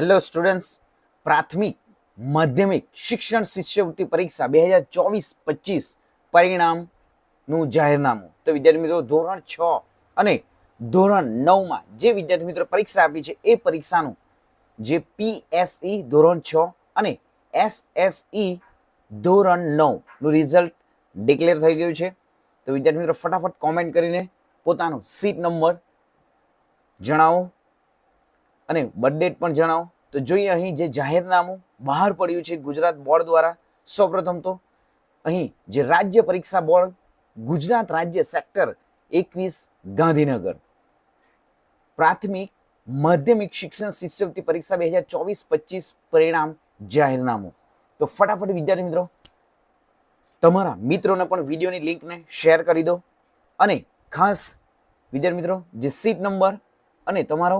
Hello students પ્રાથમિક, માધ્યમિક શિક્ષણ શિષ્યવૃત્તિ પરીક્ષા બે હજાર ચોવીસ પચીસ પરિણામનું જાહેરનામું. તો વિદ્યાર્થી મિત્રો, ધોરણ છ અને ધોરણ નવમાં જે વિદ્યાર્થી મિત્રો પરીક્ષા આપી છે, એ પરીક્ષાનું જે પીએસઈ ધોરણ છ અને એસએસઈ ધોરણ નવનું રિઝલ્ટ ડિક્લેર થઈ ગયું છે. તો વિદ્યાર્થી મિત્રો, ફટાફટ કોમેન્ટ કરીને પોતાનો સીટ નંબર જણાવો. અને બર્થ ડેટ પણ જણાવો. તો જોઈએ અહીં જે જાહેરનામું બહાર પડ્યું છે ગુજરાત બોર્ડ દ્વારા. સૌપ્રથમ તો અહીં જે રાજ્ય પરીક્ષા બોર્ડ, ગુજરાત રાજ્ય સેક્ટર એકવીસ ગાંધીનગર. પ્રાથમિક, માધ્યમિક શિક્ષણ શિષ્યવૃત્તિ પરીક્ષા બે હજાર ચોવીસ પચીસ પરિણામ જાહેરનામું. તો ફટાફટ વિદ્યાર્થી મિત્રો, તમારા મિત્રોને પણ વિડીયોની લિંકને શેર કરી દો. અને ખાસ વિદ્યાર્થી મિત્રો, જે સીટ નંબર અને તમારો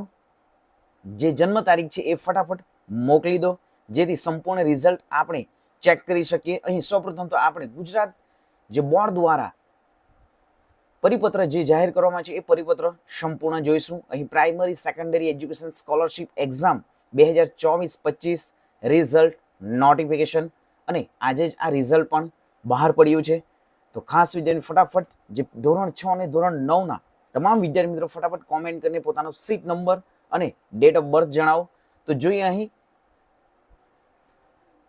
જે જન્મ તારીખ છે એ ફટાફટ મોકલી દો, જેથી સંપૂર્ણ રિઝલ્ટ આપણે ચેક કરી શકીએ. અહીં સૌપ્રથમ તો આપણે ગુજરાત જે બોર્ડ દ્વારા પરિપત્ર જે જાહેર કરવામાં છે એ પરિપત્ર સંપૂર્ણ જોઈશું. અહીં primary secondary education scholarship exam બે હજાર ચોવીસ પચીસ રિઝલ્ટ નોટિફિકેશન અને આજે જ આ રિઝલ્ટ પણ બહાર પડ્યું છે. તો ખાસ વિદ્યાર્થી ફટાફટ જે ધોરણ છ અને ધોરણ નવના તમામ વિદ્યાર્થી મિત્રો ફટાફટ કોમેન્ટ કરીને પોતાનો સીટ નંબર અને ડેટ ઓફ બર્થ જણાવો. તો જોઈએ અહીં,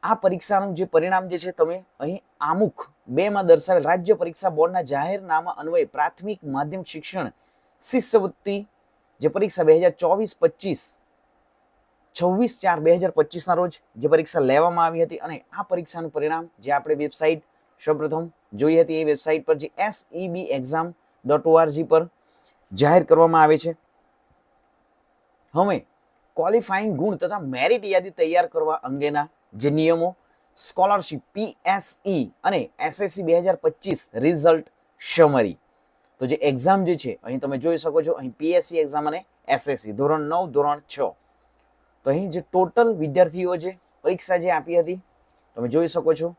આ પરીક્ષાનું જે પરિણામ જે છે તમે અહીં આમુખ બે માં દર્શાવેલ રાજ્ય પરીક્ષા બોર્ડના જાહેરનામા અન્વયે પ્રાથમિક માધ્યમિક શિક્ષણ શિષ્યવૃત્તિ જે પરીક્ષા બે હજાર ચોવીસ પચીસ છવ્વીસ ચાર બે હજાર પચીસના રોજ જે પરીક્ષા લેવામાં આવી હતી અને આ પરીક્ષાનું પરિણામ જે આપણે વેબસાઇટ સૌપ્રથમ જોઈ હતી એ વેબસાઇટ પર જે એસઈબી એક્ઝામ ડોટ ઓઆરજી પર જાહેર કરવામાં આવે છે. હવે ક્વોલિફાઈંગ ગુણ તથા મેરિટ યાદી તૈયાર કરવા અંગેના જે નિયમો સ્કોલરશિપ પીએસઈ અને એસએસસી બે હજાર પચીસ રિઝલ્ટ સમરી તો જે એક્ઝામ જે છે, અહીં તમે જોઈ શકો છો, અહીં પીએસસી એક્ઝામ અને એસએસસી ધોરણ નવ, ધોરણ છ. તો અહીં જે ટોટલ વિદ્યાર્થીઓ જે પરીક્ષા જે આપી હતી, તમે જોઈ શકો છો.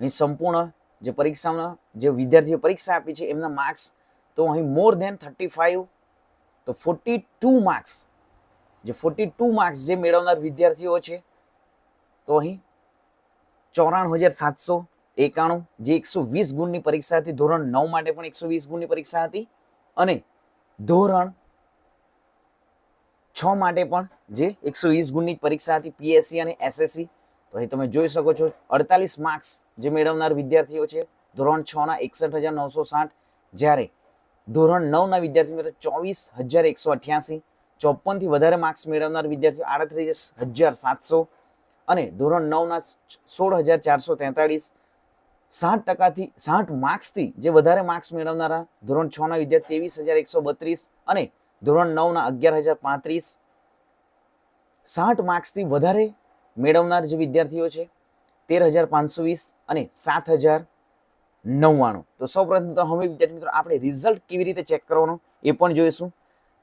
અહીં સંપૂર્ણ જે પરીક્ષામાં જે વિદ્યાર્થીઓ પરીક્ષા આપી છે, એમના માર્ક્સ તો અહીં મોર ધેન થર્ટી ફાઈવ તો ફોર્ટી ટુ માર્ક્સ જે ફોર્ટી ટુ માર્ક્સ જે મેળવનાર વિદ્યાર્થીઓ છે, તો અહીં ચોરાણું હજાર સાતસો એકાણું, જે એકસો વીસ ગુણની પરીક્ષા હતી, ધોરણ નવ માટે પણ એકસો વીસ ગુણની પરીક્ષા હતી, અને ધોરણ છ માટે પણ જે એકસો વીસ ગુણની પરીક્ષા હતી પીએસસી અને એસએસસી તો અહીં તમે જોઈ શકો છો, અડતાલીસ માર્ક્સ જે મેળવનાર વિદ્યાર્થીઓ છે, ધોરણ છના એકસઠ હજાર નવસો સાઠ, જ્યારે ધોરણ નવના વિદ્યાર્થી મિત્રો ચોવીસ હજાર એકસો અઠ્યાસી ચોપનથી વધારે માર્ક્સ મેળવનાર વિદ્યાર્થીઓ આડત્રીસ હજાર સાતસો અને ધોરણ નવના સોળ હજાર ચારસો તેતાળીસ. સાઠ ટકાથી, સાઠ માર્ક્સથી જે વધારે માર્ક્સ મેળવનારા ધોરણ છના વિદ્યાર્થી ત્રેવીસ હજાર એકસો બત્રીસ અને ધોરણ નવના અગિયાર હજાર પાંત્રીસ. સાઠ માર્ક્સથી વધારે મેળવનાર જે વિદ્યાર્થીઓ છે, તેર હજાર પાંચસો વીસ અને સાત હજાર નવ્વાણું. તો સૌપ્રથમ તો હવે વિદ્યાર્થી મિત્રો, આપણે રિઝલ્ટ કેવી રીતે ચેક કરવાનો એ પણ જોઈશું.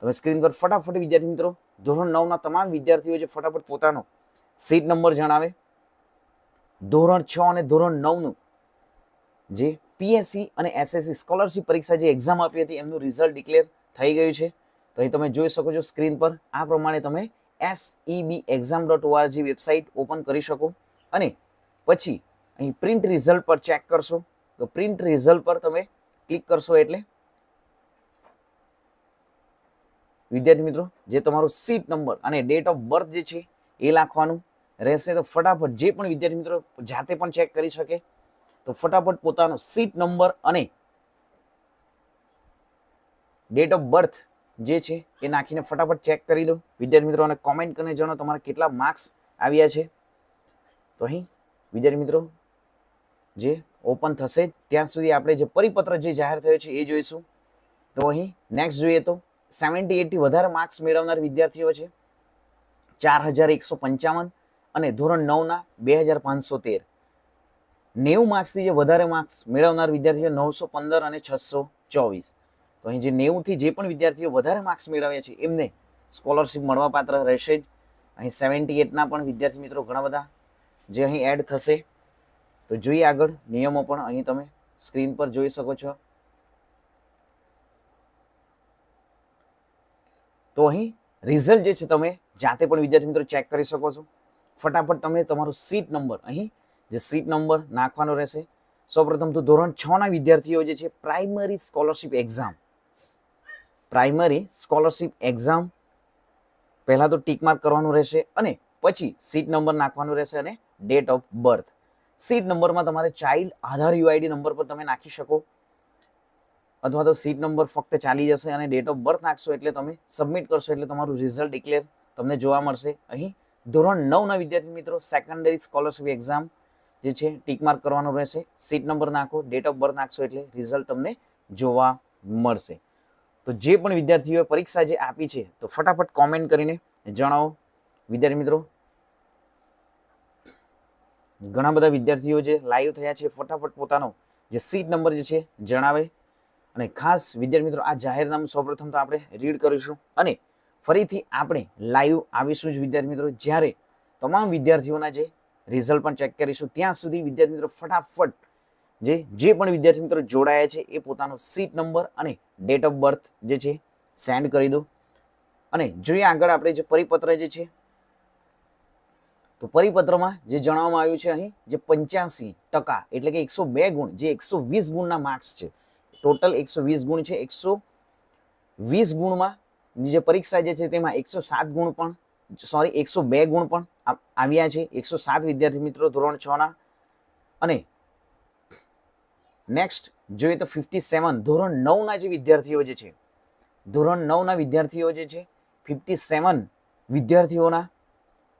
તમે સ્ક્રીન પર ફટાફટ વિદ્યાર્થી મિત્રો, ધોરણ નવના તમામ વિદ્યાર્થીઓ જે ફટાફટ પોતાનો સીટ નંબર જણાવે. ધોરણ છ અને ધોરણ નવનું જે પીએસસી અને એસએસસી સ્કોલરશિપ પરીક્ષા જે એક્ઝામ આપી હતી, એમનું રિઝલ્ટ ડિક્લેર થઈ ગયું છે. તો અહીં તમે જોઈ શકો છો સ્ક્રીન પર, આ પ્રમાણે તમે SEB exam dot org website open કરી શકો. અને પછી અહીં પ્રિન્ટ રિઝલ્ટ પર ચેક કરશો. તો પ્રિન્ટ રિઝલ્ટ પર તમે ક્લિક કરશો એટલે વિદ્યાર્થી મિત્રો, જે તમારો સીટ નંબર અને ડેટ ઓફ બર્થ જે છે, એ લખવાનું રહેશે. તો ફટાફટ જે પણ વિદ્યાર્થી મિત્રો જાતે પણ ચેક કરી શકે. તો ફટાફટ પોતાનો સીટ નંબર અને ડેટ ઓફ બર્થ જે છે, એ નાખીને ફટાફટ ચેક કરી લો. વિદ્યાર્થી મિત્રો, અને કોમેન્ટ કરીને જણાવો તમારા કેટલા માર્ક્સ આવ્યા છે. તો અહીં વિદ્યાર્થી મિત્રો, જે ઓપન થશે. ત્યાં સુધી આપણે જે પરિપત્ર જે જાહેર થયો છે એ જોઈશું. તો અહીં નેક્સ્ટ જોઈએ તો સેવન્ટી એટથી વધારે માર્ક્સ મેળવનાર વિદ્યાર્થીઓ છે. ચાર હજાર એકસો પંચાવન અને ધોરણ નવના બે હજાર પાંચસો તેર. નેવું માર્ક્સથી જે વધારે માર્ક્સ મેળવનાર વિદ્યાર્થીઓ નવસો પંદર અને છસો ચોવીસ. તો અહીં જે નેવુંથી જે પણ વિદ્યાર્થીઓ વધારે માર્ક્સ મેળવ્યા છે, એમને સ્કોલરશિપ મળવાપાત્ર રહેશે જ. અહીં સેવન્ટી એટના પણ વિદ્યાર્થી મિત્રો ઘણા બધા જે અહીં એડ થશે. તો જોઈએ આગળ, નિયમો પણ અહીં તમે સ્ક્રીન પર જોઈ શકો છો. તો અહીં રિઝલ્ટ જે છે તમે જાતે પણ વિદ્યાર્થી મિત્રો ચેક કરી શકો છો. ફટાફટ તમે તમારો સીટ નંબર અહીં, જે સીટ નંબર નાખવાનો રહેશે. સૌપ્રથમ તો ધોરણ છ ના વિદ્યાર્થીઓ જે છે primary scholarship exam primary scholarship exam પહેલાં તો ટીક માર્ક કરવાનું રહેશે અને પછી સીટ નંબર નાખવાનું રહેશે અને ડેટ ઓફ બર્થ સીટ નંબરમાં તમારે ચાઇલ્ડ આધાર યુઆઈડી નંબર પર તમે નાખી શકો. અથવા તો સીટ નંબર ફક્ત ચાલી જશે અને ડેટ ઓફ બર્થ નાખશો એટલે તમે સબમિટ કરશો એટલે તમારું રિઝલ્ટ ડિક્લેર તમને જોવા મળશે. અહીં ધોરણ નવના વિદ્યાર્થી મિત્રો સેકન્ડરી સ્કોલરશિપ એક્ઝામ જે છે ટીક માર્ક કરવાનું રહેશે. સીટ નંબર નાખો ડેટ ઓફ બર્થ નાખશો એટલે રિઝલ્ટ તમને જોવા મળશે. તો જે પણ વિદ્યાર્થીઓએ પરીક્ષા જે આપી છે, તો ફટાફટ કોમેન્ટ કરીને જણાવો. વિદ્યાર્થી મિત્રો ઘણા બધા વિદ્યાર્થીઓ જે લાઈવ થયા છે, ફટાફટ પોતાનો જે સીટ નંબર જે છે, જણાવે. અને ખાસ વિદ્યાર્થી મિત્રો, આ જાહેરનામું સૌપ્રથમ તો આપણે રીડ કરીશું. અને ફરીથી આપણે લાઈવ આવીશું જ વિદ્યાર્થી મિત્રો, જ્યારે તમામ વિદ્યાર્થીઓના જે રિઝલ્ટ પણ ચેક કરીશું, ત્યાં સુધી વિદ્યાર્થી મિત્રો ફટાફટ જે જે પણ વિદ્યાર્થી મિત્રો જોડાયા છે, એ પોતાનો સીટ નંબર અને ડેટ ઓફ બર્થ જે છે સેન્ડ કરી દો. અને જોઈએ આગળ આપણે જે પરિપત્ર જે છે તો પરિપત્રમાં જે જણાવવામાં આવ્યું છે અહીં, જે પંચ્યાસી ટકા એટલે કે એકસો બે ગુણ, જે એકસો વીસ ગુણના માર્ક્સ છે. ટોટલ એકસો વીસ ગુણ છે, એકસો વીસ ગુણમાં જે પરીક્ષા જે છે તેમાં એકસો સાત ગુણ પણ સોરી એકસો બે ગુણ પણ આવ્યા છે. એકસો સાત વિદ્યાર્થી મિત્રો ધોરણ છ ના. અને નેક્સ્ટ જોઈએ તો ફિફ્ટી સેવન ધોરણ નવના જે વિદ્યાર્થીઓ જે છે, ધોરણ નવના વિદ્યાર્થીઓ જે છે ફિફ્ટી સેવન વિદ્યાર્થીઓના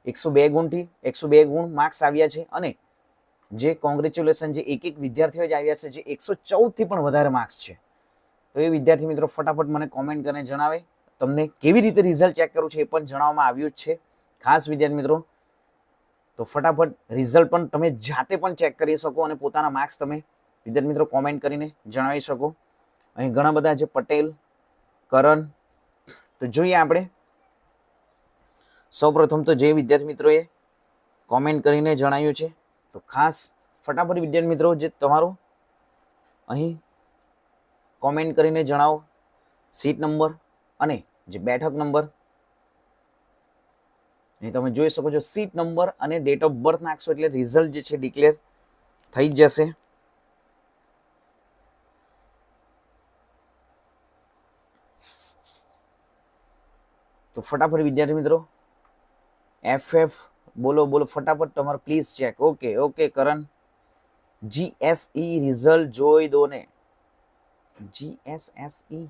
એકસો બે ગુણથી એકસો બે ગુણ માર્ક્સ આવ્યા છે અને જે કોંગ્રેચ્યુલેશન જે એક એક વિદ્યાર્થીઓ જ આવ્યા છે, જે એકસો ચૌદથી પણ વધારે માર્ક્સ છે. તો એ વિદ્યાર્થી મિત્રો ફટાફટ મને કોમેન્ટ કરીને જણાવે, તમને કેવી રીતે રિઝલ્ટ ચેક કરવું છે એ પણ જણાવવામાં આવ્યું જ છે. ખાસ વિદ્યાર્થી મિત્રો, તો ફટાફટ રિઝલ્ટ પણ તમે જાતે પણ ચેક કરી શકો અને પોતાના માર્ક્સ તમે વિદ્યાર્થી મિત્રો કોમેન્ટ કરીને જણાવી શકો. અહીં ઘણા બધા છે, પટેલ, કરણ. તો જોઈએ આપણે સૌપ્રથમ તો જે વિદ્યાર્થી મિત્રોએ કોમેન્ટ કરીને જણાવ્યું છે, તો ખાસ ફટાફટ વિદ્યાર્થી મિત્રો જે તમારો અહીં કોમેન્ટ કરીને જણાવો. સીટ નંબર અને જે બેઠક નંબર અહીં તમે જોઈ શકો છો સીટ નંબર અને ડેટ ઓફ બર્થ નાખશો એટલે રિઝલ્ટ જે છે ડિક્લેર થઈ જ જશે. તો ફટાફટ વિદ્યાર્થી મિત્રો એફ એફ બોલો બોલો, ફટાફટ તમારો please check okay okay Karan. GSE result જોઈ દો ને. GSSE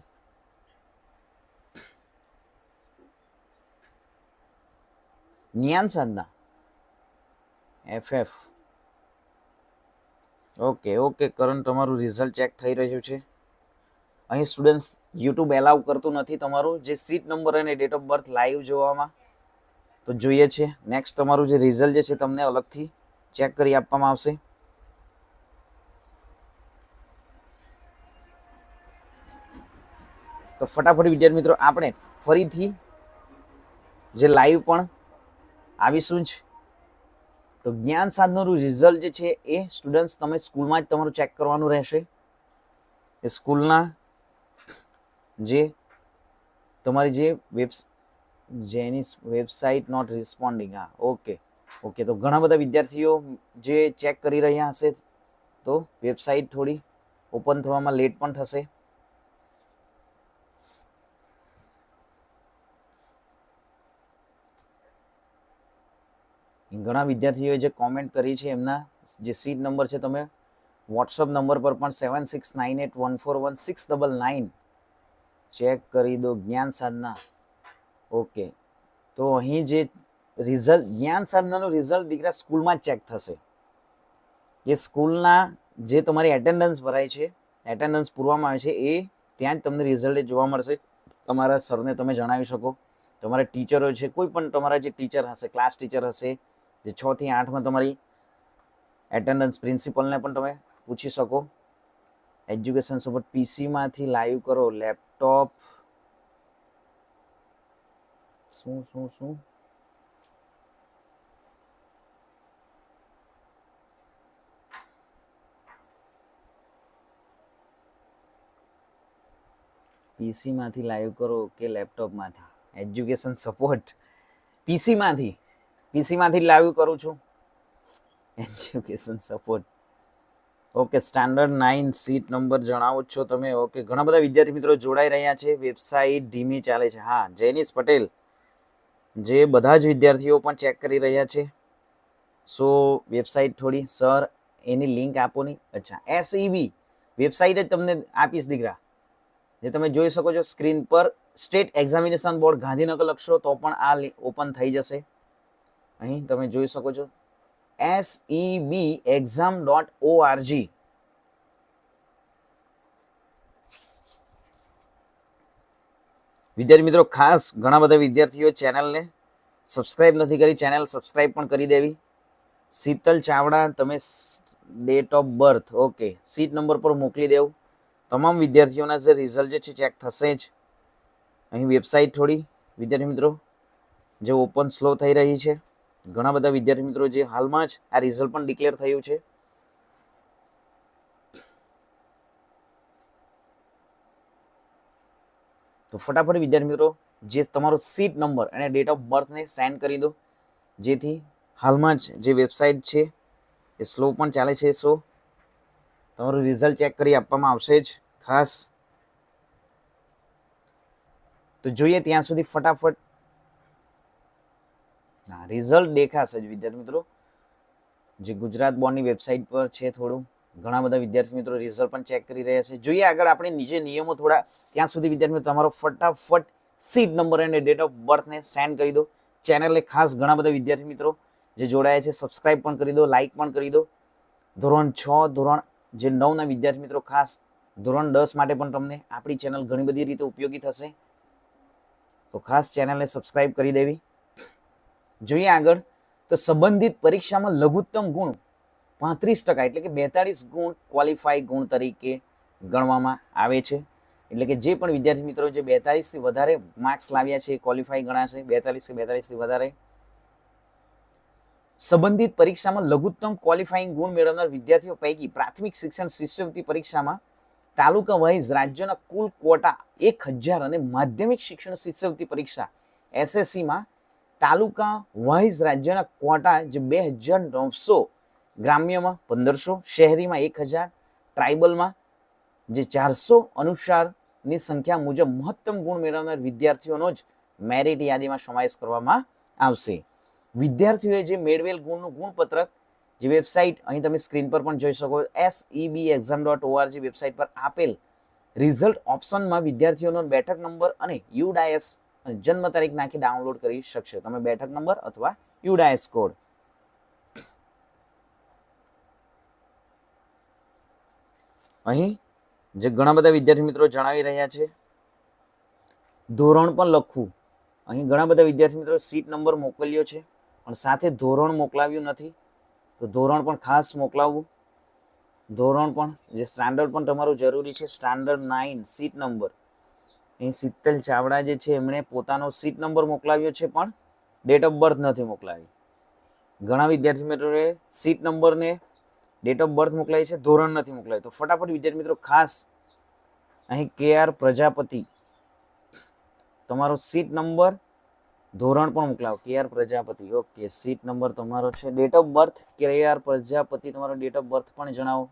નિયાન Sadhana F F okay okay Karan, તમારું રિઝલ્ટ ચેક થઈ રહ્યું છે. અહીં સ્ટુડન્ટ્સ યુટ્યુબ એલાઉ કરતું નથી તમારું. જે સીટ નંબર અને ડેટ ઓફ બર્થ લાઈવ જોવામાં તો જોઈએ છે. નેક્સ્ટ તમારું જે રિઝલ્ટ જે છે તમને અલગથી ચેક કરી આપવામાં આવશે. તો ફટાફટ વિદ્યાર્થી મિત્રો, આપણે ફરીથી જે લાઈવ પણ આવીશું જ. તો જ્ઞાન સાધનોનું રિઝલ્ટ જે છે એ સ્ટુડન્ટ્સ તમે સ્કૂલમાં જ તમારું ચેક કરવાનું રહેશે. એ સ્કૂલના જે તમારી જે વેબ જેની વેબસાઇટ નોટ રિસ્પોન્ડિંગ, હા, ઓકે. ઓકે, તો ઘણા બધા વિદ્યાર્થીઓ જે ચેક કરી રહ્યા હશે તો વેબસાઇટ થોડી ઓપન થવામાં લેટ પણ થશે. ઘણા વિદ્યાર્થીઓએ જે કોમેન્ટ કરી છે, એમના જે સીટ નંબર છે, તમે વોટ્સઅપ નંબર પર પણ seven six nine eight one four one six double nine check કરી દો જ્ઞાન સાધના. ઓકે. તો અહીં જે રિઝલ્ટ, જ્ઞાન સાધનાનું રિઝલ્ટ દીકરા સ્કૂલમાં ચેક થશે. એ સ્કૂલના જે તમારી એટેન્ડન્સ ભરાય છે એટેન્ડન્સ પૂરવામાં આવે છે, એ ત્યાં જ તમને રિઝલ્ટ જોવા મળશે. તમારા સરને તમે જણાવી શકો. તમારા ટીચરો છે, કોઈ પણ તમારા જે ટીચર હશે ક્લાસ ટીચર હશે, જે છ થી આઠમાં તમારી એટેન્ડન્સ પ્રિન્સિપલને પણ તમે પૂછી શકો. એજ્યુકેશન સપોર્ટ પીસીમાંથી લાઈવ કરો લેપટોપ શું શું શું પીસીમાંથી લાઈવ કરો કે લેપટોપમાંથી એજ્યુકેશન સપોર્ટ પીસીમાંથી પીસીમાંથી લાઈવ કરું છું. Education support okay standard nine seat number જણાવો છો તમે. ઓકે ઘણા બધા વિદ્યાર્થી મિત્રો જોડાઈ રહ્યા છે. વેબસાઇટ ધીમી ચાલે છે. હા જૈનિશ પટેલ જે બધા જ વિદ્યાર્થીઓ પણ ચેક કરી રહ્યા છે. સો વેબસાઇટ થોડી સર એની લિંક આપો નહીં અચ્છા એસઈબી વેબસાઇટ જ તમને આપીશ દીકરા. જે તમે જોઈ શકો છો સ્ક્રીન પર સ્ટેટ એક્ઝામિનેશન બોર્ડ ગાંધીનગર લખશો તો પણ આ ઓપન થઈ જશે. અહીં તમે જોઈ શકો છો એસઈબી એક્ઝામ ડોટ ઓ વિદ્યાર્થી મિત્રો, ખાસ ઘણા બધા વિદ્યાર્થીઓ ચેનલને સબસ્ક્રાઇબ નથી કરી, ચેનલ સબસ્ક્રાઇબ પણ કરી દેવી. શીતલ ચાવડા, તમે date of birth okay seat number પર મોકલી દેવું. તમામ વિદ્યાર્થીઓના જે રિઝલ્ટ જે છે ચેક થશે જ. અહીં વેબસાઇટ થોડી, વિદ્યાર્થી મિત્રો, જે ઓપન સ્લો થઈ રહી છે. ઘણા બધા વિદ્યાર્થી મિત્રો જે હાલમાં જ આ રિઝલ્ટ પણ ડિક્લેર થયું છે. તો ફટાફટ વિદ્યાર્થી મિત્રો, જે તમારો સીટ નંબર અને ડેટ ઓફ બર્થને સેન્ડ કરી દો. જેથી હાલમાં જ જે વેબસાઇટ છે, એ સ્લો પણ ચાલે છે. સો તમારું રિઝલ્ટ ચેક કરી આપવામાં આવશે જ. ખાસ. તો જોઈએ ત્યાં સુધી ફટાફટ. હા રિઝલ્ટ દેખાશે જ વિદ્યાર્થી મિત્રો. જે ગુજરાત બોર્ડની વેબસાઇટ પર છે થોડું. ઘણા બધા વિદ્યાર્થી મિત્રો રિઝલ્ટ પણ ચેક કરી રહ્યા છે. જોઈએ આગળ આપણે નીચે નિયમો થોડા. ત્યાં સુધી વિદ્યાર્થી મિત્રો, તમારો ફટાફટ સીટ નંબર અને ડેટ ઓફ બર્થને સેન્ડ કરી દો. ચેનલને ખાસ ઘણા બધા વિદ્યાર્થી મિત્રો જે જોડાયા છે સબસ્ક્રાઇબ પણ કરી દો લાઇક પણ કરી દો. ધોરણ છ, ધોરણ જે નવના વિદ્યાર્થી મિત્રો, ખાસ ધોરણ દસ માટે પણ તમને આપણી ચેનલ ઘણી બધી રીતે ઉપયોગી થશે. તો ખાસ ચેનલને સબસ્ક્રાઇબ કરી દેવી. જોઈએ આગળ. તો સંબંધિત પરીક્ષામાં લઘુત્તમ ગુણ પાંત્રીસ ટકા એટલે કે બેતાળીસ ગુણ ક્વોલિફાઈ ગુણ તરીકે ગણવામાં આવે છે. એટલે કે જે પણ વિદ્યાર્થી મિત્રો જે બેતાળીસથી વધારે માર્ક્સ લાવ્યા છે એ ક્વોલિફાઈ ગણાશે. બેતાળીસ કે બેતાળીસથી વધારે. સંબંધિત પરીક્ષામાં લઘુત્તમ ક્વોલિફાઈંગ ગુણ મેળવનાર વિદ્યાર્થીઓ પૈકી પ્રાથમિક શિક્ષણ શિષ્યવૃત્તિ પરીક્ષામાં તાલુકા વાઇઝ રાજ્યના કુલ ક્વોટા એક હજાર અને માધ્યમિક શિક્ષણ શિષ્યવૃત્તિ પરીક્ષા એસએસસીમાં તાલુકા વાઇઝ રાજ્યના ક્વોટા જે બે હજાર નવસો ગ્રામ્યમાં પંદરસો, શહેરીમાં એક હજાર, ટ્રાઇબલમાં જે ચારસો અનુસારની સંખ્યા મુજબ મહત્તમ ગુણ મેળવનાર વિદ્યાર્થીઓનો જ મેરિટ યાદીમાં સમાવેશ કરવામાં આવશે. વિદ્યાર્થીઓએ જે મેળવેલ ગુણનું ગુણપત્રક જે વેબસાઇટ, અહીં તમે સ્ક્રીન પર પણ જોઈ શકો S B exam dot ORG website પર આપેલ રિઝલ્ટ ઓપ્શનમાં વિદ્યાર્થીઓનો બેઠક નંબર અને યુડાયસ જન્મ તારીખ નાખી ડાઉનલોડ કરી શકશે. તમે બેઠક નંબર અથવા યુડાયસ કોડ અહીં જે ઘણા બધા વિદ્યાર્થી મિત્રો જણાવી રહ્યા છે, ધોરણ પણ લખવું. અહીં ઘણા બધા વિદ્યાર્થી મિત્રો સીટ નંબર મોકલ્યો છે, પણ સાથે ધોરણ મોકલાવ્યું નથી. તો ધોરણ પણ ખાસ મોકલાવવું. ધોરણ પણ, જે સ્ટાન્ડર્ડ પણ તમારું જરૂરી છે સ્ટાન્ડર્ડ નાઇન સીટ નંબર. અહીં શીતલ ચાવડા જે છે, એમણે પોતાનો સીટ નંબર મોકલાવ્યો છે, પણ ડેટ ઓફ બર્થ નથી મોકલાવી. ઘણા વિદ્યાર્થી મિત્રોએ સીટ નંબરને ડેટ ઓફ બર્થ મોકલાવી છે, ધોરણ નથી મોકલાયું. તો ફટાફટ વિદ્યાર્થી મિત્રો, ખાસ અહીં કે આર પ્રજાપતિ. તમારો સીટ નંબર ધોરણ પણ મોકલાવો. K R Prajapati okay seat number તમારો છે. Date of birth K R Prajapati, તમારો ડેટ ઓફ બર્થ પણ જણાવો.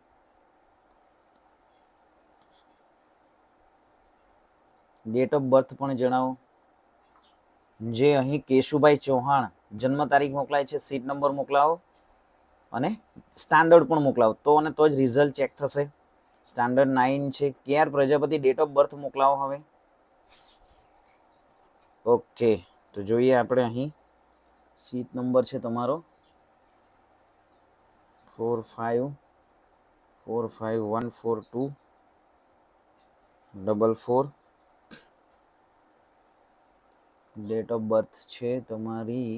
ડેટ ઓફ બર્થ પણ જણાવો. જે અહીં કેશુભાઈ ચૌહાણ જન્મ તારીખ મોકલાય છે, સીટ નંબર મોકલાવો. અને સ્ટાન્ડર્ડ પણ મોકલાવો. તો અને તો જ રિઝલ્ટ ચેક થશે. સ્ટાન્ડર્ડ નાઇન છે. K R Prajapati date of birth મોકલાવો હવે? ઓકે તો જોઈએ આપણે અહીં. સીટ નંબર છે તમારો. Four five four five one four two double four date of birth છે તમારી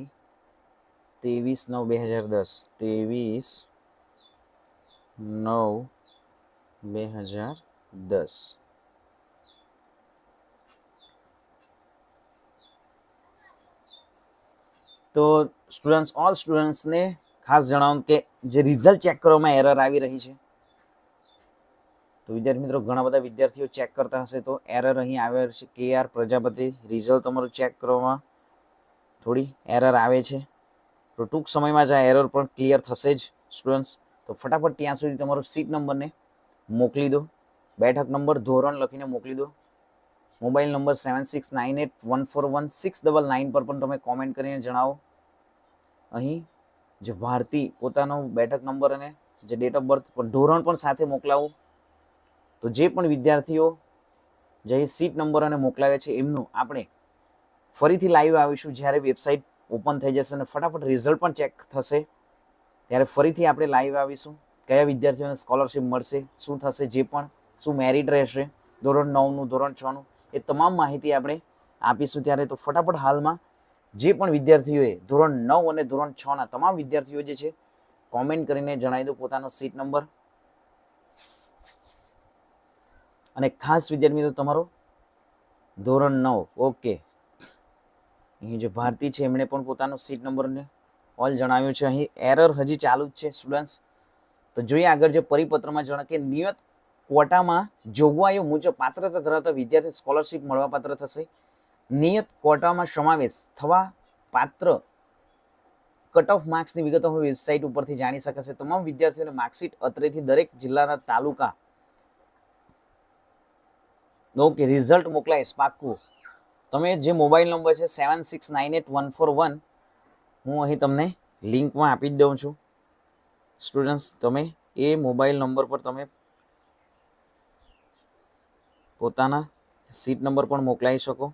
ત્રેવીસ નવ બે હજાર દસ. ત્રેવીસ નવ બે હજાર દસ. તો સ્ટુડન્ટ્સ ઓલ સ્ટુડન્ટ્સને ખાસ જણાવું કે જે રિઝલ્ટ ચેક કરવામાં એરર આવી રહી છે. તો વિદ્યાર્થી મિત્રો, ઘણા બધા વિદ્યાર્થીઓ ચેક કરતા હશે તો એરર અહીં આવે છે. કે આર પ્રજાપતિ રિઝલ્ટ તમારું ચેક કરવામાં થોડી એરર આવે છે. તો ટૂંક સમયમાં જ આ એરર પણ ક્લિયર થશે જ સ્ટુડન્ટ્સ તો ફટાફટ ત્યાં સુધી તમારો સીટ નંબરને મોકલી દો. બેઠક નંબર ધોરણ લખીને મોકલી દો. Mobile number seven six nine eight one four one six double nine પર પણ તમે કોમેન્ટ કરીને જણાવો. અહીં જે ભારતી પોતાનો બેઠક નંબર અને જે ડેટ ઓફ બર્થ પણ ધોરણ પણ સાથે મોકલાવો. તો જે પણ વિદ્યાર્થીઓ જે સીટ નંબર અને મોકલાવે છે, એમનું આપણે ફરીથી લાઈવ આવીશું જ્યારે વેબસાઇટ ઓપન થઈ જશે અને ફટાફટ રિઝલ્ટ પણ ચેક થશે. ત્યારે ફરીથી આપણે લાઈવ આવીશું. કયા વિદ્યાર્થીઓને સ્કોલરશિપ મળશે, શું થશે, જે પણ, શું મેરિટ રહેશે, ધોરણ નવનું, ધોરણ છનું, એ તમામ માહિતી આપણે આપીશું. ત્યારે તો ફટાફટ હાલમાં જે પણ વિદ્યાર્થીઓએ ધોરણ નવ અને ધોરણ છના તમામ વિદ્યાર્થીઓ જે છે કોમેન્ટ કરીને જણાવી દો પોતાનો સીટ નંબર અને ખાસ વિદ્યાર્થી મિત્રો, તમારો ધોરણ નવ. ઓકે અહીં જે ભારતી છે, એમણે પણ પોતાનો સીટ નંબરને ઓલ જણાવ્યું છે. અહીં એરર હજી ચાલુ જ છે સ્ટુડન્ટ્સ તો જોઈએ આગળ જે પરિપત્રમાં જણાવે કે નિયત કોટામાં જોગવાઈઓ મુજબ પાત્રતા ધરાવતા વિદ્યાર્થી સ્કોલરશિપ મળવાપાત્ર થશે. નિયત કોટામાં સમાવેશ થવા પાત્ર કટ ઓફ માર્ક્સની વિગતો હવે વેબસાઇટ ઉપરથી જાણી શકાશે. તમામ વિદ્યાર્થીઓને માર્કશીટ અત્રેથી દરેક જિલ્લાના તાલુકા. ઓકે રિઝલ્ટ મોકલાય પાક્કું તમે જે મોબાઈલ નંબર છે seven six nine eight one four one હું અહીં તમને લિંકમાં આપી જ દઉં છું. સ્ટુડન્ટ્સ તમે એ મોબાઈલ નંબર પર તમે પોતાના સીટ નંબર પણ મોકલાવી શકો.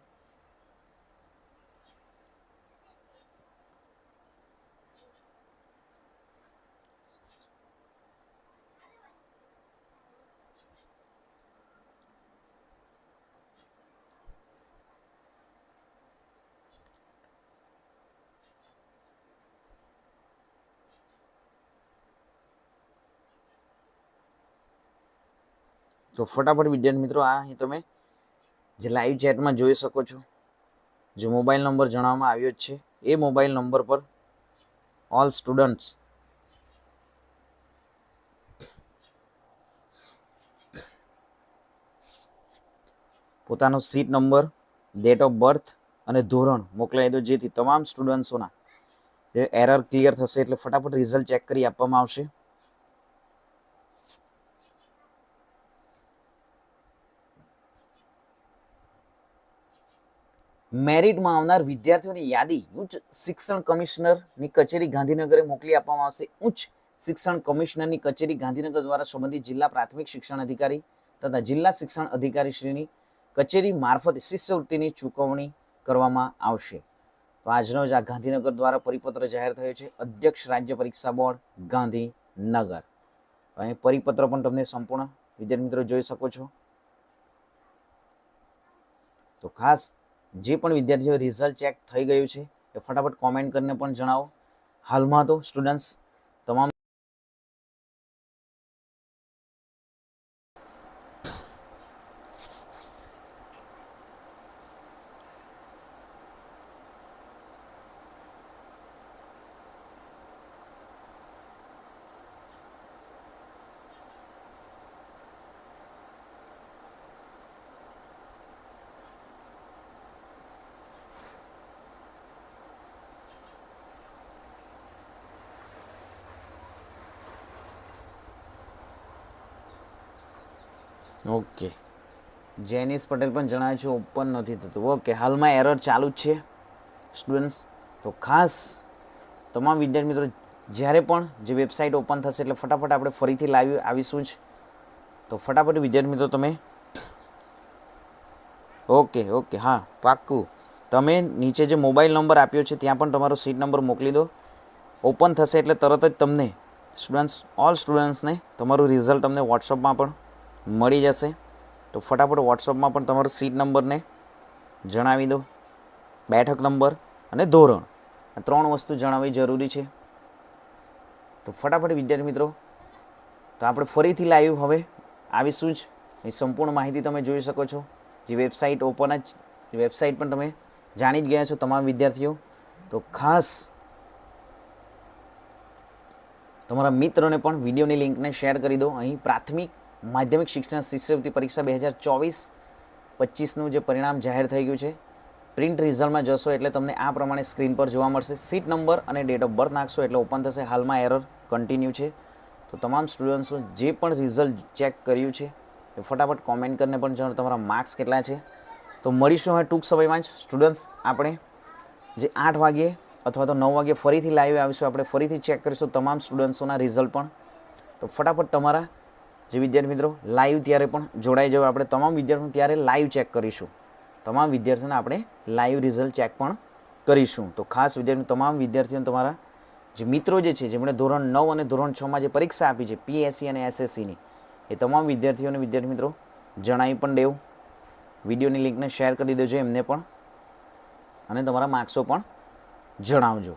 તો ફટાફટ વિદ્યાર્થી મિત્રો, આ અહીં તમે જે લાઈવ ચેટમાં જોઈ શકો છો. જે મોબાઈલ નંબર જણાવવામાં આવ્યો છે. એ મોબાઈલ નંબર પર ઓલ સ્ટુડન્ટ્સ પોતાનો seat number date of birth અને ધોરણ મોકલાવી દો. જેથી તમામ સ્ટુડન્ટ્સોના એરર ક્લિયર થશે એટલે ફટાફટ રિઝલ્ટ ચેક કરી આપવામાં આવશે. મેરિટમાં આવનાર વિદ્યાર્થીઓની યાદી ઉચ્ચ શિક્ષણ કમિશનરની કચેરી ગાંધીનગરે મોકલી આપવામાં આવશે. ઉચ્ચ શિક્ષણ કમિશનરની કચેરી ગાંધીનગર દ્વારા સંબંધિત જિલ્લા પ્રાથમિક શિક્ષણ અધિકારી તથા જિલ્લા શિક્ષણ અધિકારીશ્રીની કચેરી મારફતે શિષ્યવૃત્તિની ચૂકવણી કરવામાં આવશે. તો આજનો જ આ ગાંધીનગર દ્વારા પરિપત્ર જાહેર થયો છે. અધ્યક્ષ રાજ્ય પરીક્ષા બોર્ડ, ગાંધીનગર. અહીં પરિપત્ર પણ તમને સંપૂર્ણ વિદ્યાર્થી મિત્રો જોઈ શકો છો. તો ખાસ જે પણ વિદ્યાર્થીઓ રિઝલ્ટ ચેક થઈ ગયું છે એ ફટાફટ કોમેન્ટ કરીને પણ જણાવો. હાલમાં તો સ્ટુડન્ટ્સ તમામ ઓકે. જેનિસ પટેલ પણ જણાવે છે ઓપન નથી થતું. ઓકે, હાલમાં એરર ચાલુ જ છે સ્ટુડન્ટ્સ તો ખાસ તમામ વિદ્યાર્થી મિત્રો, જ્યારે પણ જે વેબસાઇટ ઓપન થશે, એટલે ફટાફટ આપણે ફરીથી લાવી, આવીશું જ. તો ફટાફટ વિદ્યાર્થી મિત્રો, તમે ઓકે ઓકે, હા, પાક્કું. તમે નીચે જે મોબાઈલ નંબર આપ્યો છે, ત્યાં પણ તમારો સીટ નંબર મોકલી દો. ઓપન થશે એટલે તરત જ તમને સ્ટુડન્ટ્સ ઓલ સ્ટુડન્ટ્સને તમારું રિઝલ્ટ તમને વોટ્સઅપમાં પણ મળી જશે. તો ફટાફટ વોટ્સઅપમાં પણ તમારો સીટ નંબરને જણાવી દો, બેઠક નંબર અને ધોરણ. આ ત્રણ વસ્તુ જણાવવી જરૂરી છે. તો ફટાફટ વિદ્યાર્થી મિત્રો, તો આપણે ફરીથી લાઈવ હવે આવીશું જ. એ સંપૂર્ણ માહિતી તમે જોઈ શકો છો. જે વેબસાઇટ ઓપન જ વેબસાઇટ પણ તમે જાણી જ ગયા છો તમામ વિદ્યાર્થીઓ. તો ખાસ તમારા મિત્રોને પણ વિડીયોની લિંકને શેર કરી દો. અહીં પ્રાથમિક માધ્યમિક શિક્ષણ શિષ્યવૃત્તિ પરીક્ષા બે હજાર ચોવીસ પચીસનું જે પરિણામ જાહેર થઈ ગયું છે, પ્રિન્ટ રિઝલ્ટમાં જશો એટલે તમને આ પ્રમાણે સ્ક્રીન પર જોવા મળશે. સીટ નંબર અને ડેટ ઓફ બર્થ નાખશો એટલે ઓપન થશે. હાલમાં એરર કન્ટિન્યુ છે. તો તમામ સ્ટુડન્ટ્સો જે પણ રિઝલ્ટ ચેક કર્યું છે, એ ફટાફટ કોમેન્ટ કરીને પણ જણાવો તમારા માર્ક્સ કેટલા છે. તો મળીશું હવે ટૂંક સમયમાં જ. સ્ટુડન્ટ્સ, આપણે જે આઠ વાગ્યે અથવા તો નવ વાગ્યે ફરીથી લાઈવ આવીશું. આપણે ફરીથી ચેક કરીશું તમામ સ્ટુડન્ટ્સોના રિઝલ્ટ પણ. તો ફટાફટ તમારા જે વિદ્યાર્થી મિત્રો લાઈવ ત્યારે પણ જોડાઈ જવું આપણે તમામ વિદ્યાર્થીઓ ત્યારે લાઈવ ચેક કરીશું. તમામ વિદ્યાર્થીઓને આપણે લાઈવ રિઝલ્ટ ચેક પણ કરીશું. તો ખાસ વિદ્યાર્થી, તમામ વિદ્યાર્થીઓને તમારા જે મિત્રો જે છે, જેમણે ધોરણ નવ અને ધોરણ છમાં જે પરીક્ષા આપી છે પીએસસી અને એસએસસીની એ તમામ વિદ્યાર્થીઓને વિદ્યાર્થી મિત્રો જણાવી પણ દેવું. વિડીયોની લિંકને શેર કરી દેજો, એમને પણ અને તમારા માર્ક્સો પણ જણાવજો.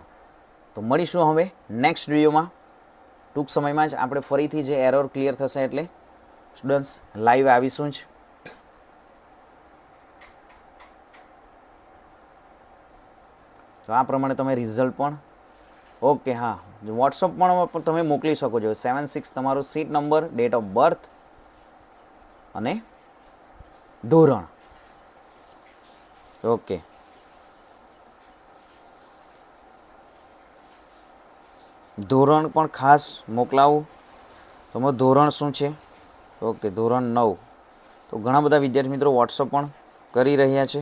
તો મળીશું હવે નેક્સ્ટ વિડીયોમાં ટૂંક સમયમાં જ આપણે ફરીથી જે એરર ક્લિયર થશે એટલે સ્ટુડન્ટ્સ લાઈવ આવીશું જ. તો આ પ્રમાણે તમે રિઝલ્ટ પણ ઓકે હા. વોટ્સઅપ પણ તમે મોકલી શકો છો. સેવન સિક્સ તમારો seat number date of birth અને ધોરણ. ઓકે ધોરણ પણ ખાસ મોકલાવું. તમારું ધોરણ શું છે? ઓકે, ધોરણ નવ. તો ઘણા બધા વિદ્યાર્થી મિત્રો વોટ્સઅપ પણ કરી રહ્યા છે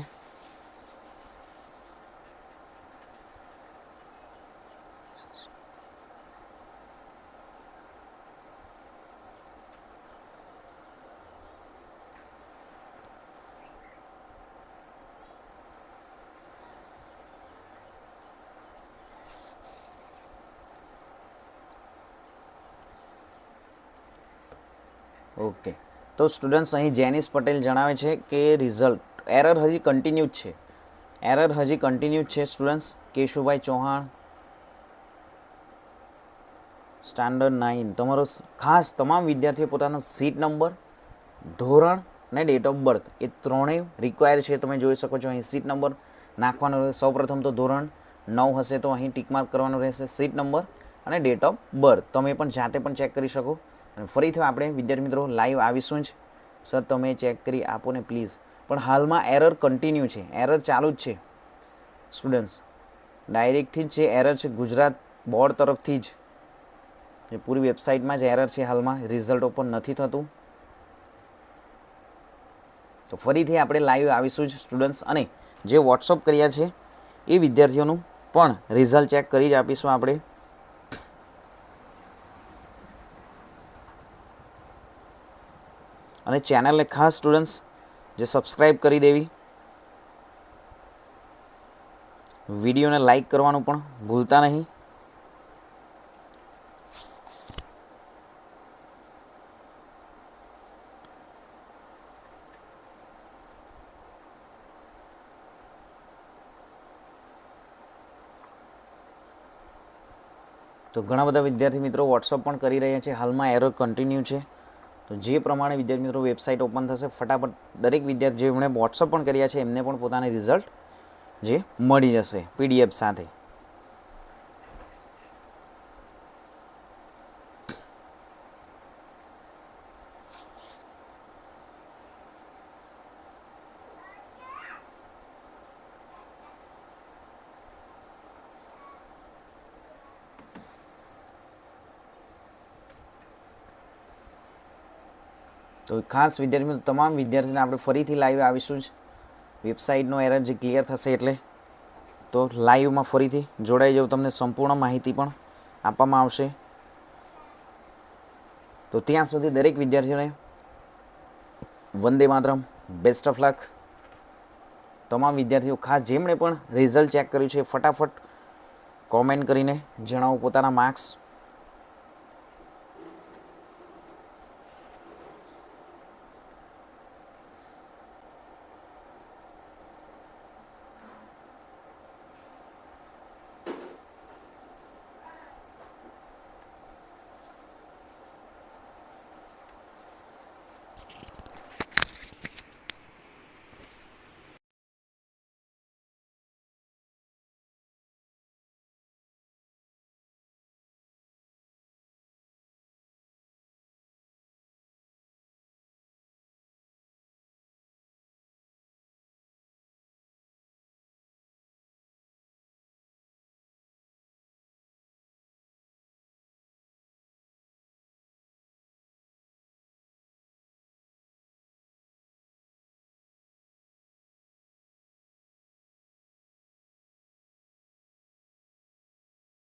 ઓકે તો સ્ટુડન્ટ્સ અહીં જેનિસ પટેલ જણાવે છે કે રિઝલ્ટ એરર હજી કન્ટિન્યુ છે. એરર હજી કન્ટિન્યુ જ છે students Keshubhai Chauhan. Standard nine તમારો ખાસ તમામ વિદ્યાર્થીઓ પોતાનો સીટ નંબર ધોરણ ને ડેટ ઓફ બર્થ એ ત્રણેય રિક્વાયર છે. તમે જોઈ શકો છો અહીં સીટ નંબર નાખવાનો રહેશે. સૌપ્રથમ તો ધોરણ નવ હશે તો અહીં ટીક માર્ક કરવાનો રહેશે. સીટ નંબર અને ડેટ ઓફ બર્થ તમે પણ જાતે પણ ચેક કરી શકો. અને ફરીથી આપણે વિદ્યાર્થી મિત્રો લાઈવ આવીશું જ. સર તમે ચેક કરી આપો ને પ્લીઝ પણ હાલમાં એરર કન્ટિન્યુ છે. એરર ચાલુ જ છે. સ્ટુડન્ટ્સ ડાયરેક્ટથી જ છે એરર છે ગુજરાત બોર્ડ તરફથી જ. જે પૂરી વેબસાઇટમાં જ એરર છે હાલમાં રિઝલ્ટ ઓપન નથી થતું. તો ફરીથી આપણે લાઈવ આવીશું જ સ્ટુડન્ટ્સ અને જે વોટ્સઅપ કર્યા છે એ વિદ્યાર્થીઓનું પણ રિઝલ્ટ ચેક કરી જ આપીશું આપણે. અને ચેનલને ખાસ સ્ટુડન્ટ્સ, જે સબસ્ક્રાઈબ કરી દેવી. વિડીયોને લાઈક કરવાનું પણ ભૂલતા નહીં. તો ઘણા બધા વિદ્યાર્થી મિત્રો વોટ્સઅપ પણ કરી રહ્યા છે. હાલમાં એરર કન્ટિન્યુ છે. તો જે પ્રમાણે વિદ્યાર્થી મિત્રો વેબસાઇટ ઓપન થશે, ફટાફટ દરેક વિદ્યાર્થી જેમણે વોટ્સઅપ પણ કર્યા છે, એમને પણ પોતાને રિઝલ્ટ જે મળી જશે, પીડીએફ સાથે. તો ખાસ વિદ્યાર્થી મિત્રો તમામ વિદ્યાર્થીને આપણે ફરીથી લાઈવ આવીશું જ. વેબસાઇટનો એરર જે ક્લિયર થશે એટલે તો લાઈવમાં ફરીથી જોડાઈ જવું તમને સંપૂર્ણ માહિતી પણ આપવામાં આવશે. તો ત્યાં સુધી દરેક વિદ્યાર્થીઓને Vande Mataram best of luck તમામ વિદ્યાર્થીઓ, ખાસ જેમણે પણ રિઝલ્ટ ચેક કર્યું છે, ફટાફટ કોમેન્ટ કરીને જણાવો પોતાના માર્ક્સ